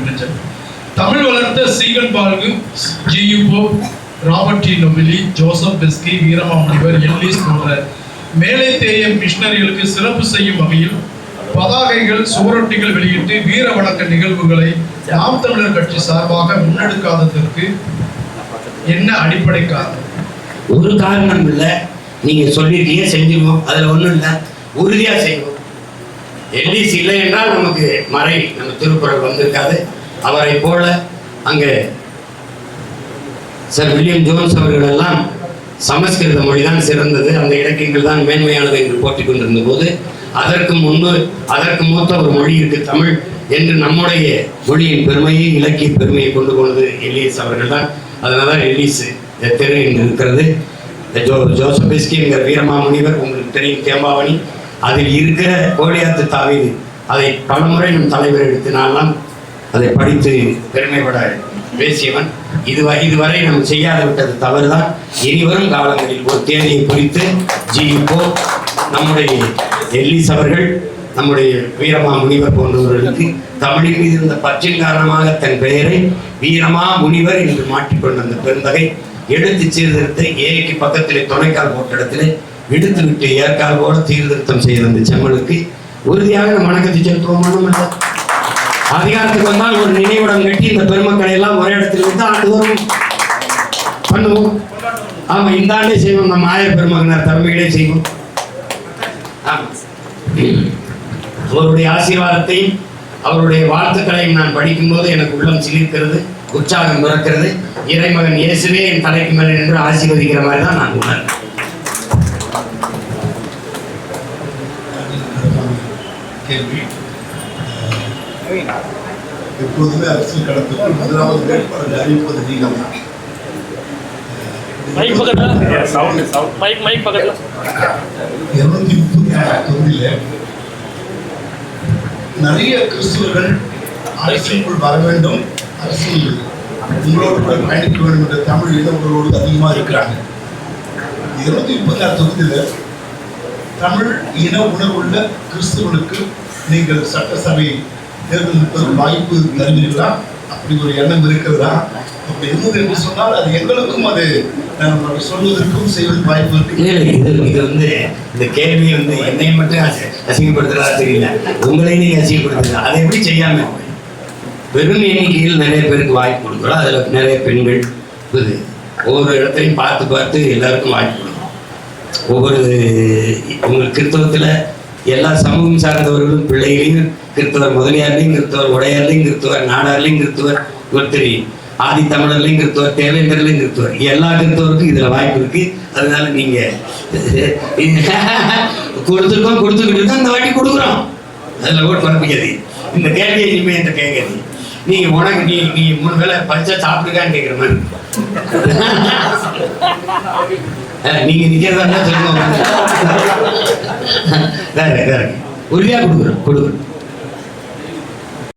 மின்னஞ்சல் தமிழ் வளர்த்த Ziegenbalg G U Pope Robert de Nobili Joseph Beschi Veeramamunivar Ellis போன்ற மேலே தேய மிஷினரிகளுக்கு சிறப்பு செய்யும் வகையில் பதாகைகள் சுவரொட்டிகள் வெளியிட்டு வீர வணக்க நிகழ்வுகளை நாம் தமிழர் கட்சி சார்பாக முன்னெடுக்காததற்கு என்ன அடிப்படை காரணம்? ஒரு காரணம் இல்லை. நீங்க சொல்லிட்டீங்க செஞ்சுக்கோ அதுல ஒண்ணும் இல்லை. உறுதியா செய்வோம். எல்லிஸ் இல்லை என்றால் நமக்கு மறை நம்ம திருக்குறள் வந்திருக்காது. அவரை போல அங்கே சார் வில்லியம் ஜோன்ஸ் அவர்கள் எல்லாம் சமஸ்கிருத மொழி தான் சிறந்தது. அந்த இலக்கியங்கள் தான் மேன்மையானது என்று போற்றிக் கொண்டிருந்த போது அதற்கு முன்பு அதற்கு மூத்த ஒரு மொழி இருக்கு தமிழ் என்று நம்முடைய மொழியின் பெருமையை இலக்கிய பெருமையை கொண்டு போனது எல்லிஸ் அவர்கள் தான். அதனால தான் எல்லிஸ் தெரு என்று இருக்கிறது. ஜோ ஜோசபிஸ்கி என்கிற வீரமா முனிவர் உங்களுக்கு தெரியும் தேம்பாவணி. அதில் இருக்கிற கோலியாத்து தாவீது அதை பலமுறை நம் தலைவர் எடுத்து அதை படித்து பெருமைப்பட பேசியவன். இதுவரை இதுவரை நம்ம செய்யாத விட்டது தவறுதான். இனிவரும் காலங்களில் ஒரு தேதியை குறித்து ஜி இப்போ நம்முடைய எல்லிஸ் அவர்கள் நம்முடைய வீரமா முனிவர் போன்றவர்களுக்கு தமிழின் மீது இருந்த பற்றின் காரணமாக தன் பெயரை வீரமா முனிவர் என்று மாற்றிக்கொண்ட அந்த பெருந்தகை எடுத்து சீர்திருத்த ஏக்கு பக்கத்திலே துணைக்கால் போட்ட இடத்திலே எடுத்து விட்டு ஏற்கால் சீர்திருத்தம் செய்த அந்த செம்மலுக்கு உறுதியாக நம்ம வணக்கத்தை செலுத்துவோம். இல்லை அதிகாரத்துக்கு வந்தால் ஒரு நினைவிடம் கட்டி இந்த பெருமக்களை எல்லாம் ஒரே இடத்துல வந்து ஆண்டுதோறும் பண்ணுவோம். ஆமா இந்த ஆண்டே செய்வோம். நம்ம ஆயர் பெருமகனார் தலைமையிலே செய்வோம். அவருடைய ஆசீர்வாதத்தையும் அவருடைய வாழ்த்துக்களையும் நான் படிக்கும்போது எனக்கு உள்ளம் சிலிர்க்கிறது உற்சாகம் பிறக்கிறது. இறைமகன் இயேசுவே என் தலைக்கு மேலே நின்று ஆசீர்வதிக்கிற மாதிரி தான் நான் உணர்ந்தேன் கேள்வி. எப்போதுமே அரசியல் களத்துக்குள் முதலாவது வேட்பாளர் அறிவிப்பது நீங்கள் மைக் பக்கத்துல? மைக் மைக் பக்கத்துல. இருநூத்தி முப்பத்தி ஆறு தொகுதியில நிறைய கிறிஸ்துவர்கள் அரசியலுக்குள் வர வேண்டும். அரசியல் உங்களோடு கூட பயணிக்க வேண்டும் என்ற தமிழ் இனவர்களோடு அதிகமாக இருக்கிறாங்க. இருநூத்தி முப்பத்தி ஆறு தொகுதியில தமிழ் இன உணர்வுள்ள கிறிஸ்துவனுக்கு நீங்கள் சட்டசபை தேர்தல் வாய்ப்பு தருவீர்களா அப்படி ஒரு எண்ணம் இருக்கிறதா? அப்படி இருந்தது என்று சொன்னால் அது எங்களுக்கும் அது நம்ம சொல்வதற்கும் செய்வதற்கு வாய்ப்பு இருக்கு. இது இது வந்து இந்த கேள்வி வந்து என்னை மட்டும் அசிங்கப்படுத்துறதா தெரியல. உங்களையும் நீங்க அசிங்கப்படுத்துறதா அதை எப்படி செய்யாம? வெறும் எண்ணிக்கையில் நிறைய பேருக்கு வாய்ப்பு கொடுக்குறோம் அதுல நிறைய பெண்கள் இருக்குது ஒவ்வொரு இடத்தையும் பார்த்து பார்த்து எல்லாருக்கும் வாய்ப்பு கொடுக்குறோம் ஒவ்வொரு உங்கள் கிறிஸ்தவத்துல எல்லா சமூகம் சார்ந்தவர்களும் பிள்ளைகளையும் கிறிஸ்தவர் முதலியார்லையும் கிறிஸ்தவர் உடையார்லையும் கிறிஸ்தவர் நாடார்லையும் கிறிஸ்தவர் ஒருத்தரி ஆதி தமிழர்லையும் கிறிஸ்தவர் தேவேந்தர்லையும் கிறிஸ்தவர் எல்லா கிறிஸ்தவருக்கும் இதுல வாய்ப்பு இருக்கு. அதனால நீங்க கொடுத்துருக்கோம் கொடுத்துக்கிட்டு இருக்கோம் இந்த வாட்டி கொடுக்குறோம். அதுல கூட பரப்பிக்காது இந்த கேள்வியை இனிமே என்கிட்ட கேட்காது நீங்க உனக்கு நீ நீ மூணு வேளை பச்சை சாப்பிட்டுக்கான்னு கேட்குற மாதிரி. நீங்க நிக்கிறதா சொல்லுங்க உறுதியா கொடுக்குறோம் கொடுக்குறோம்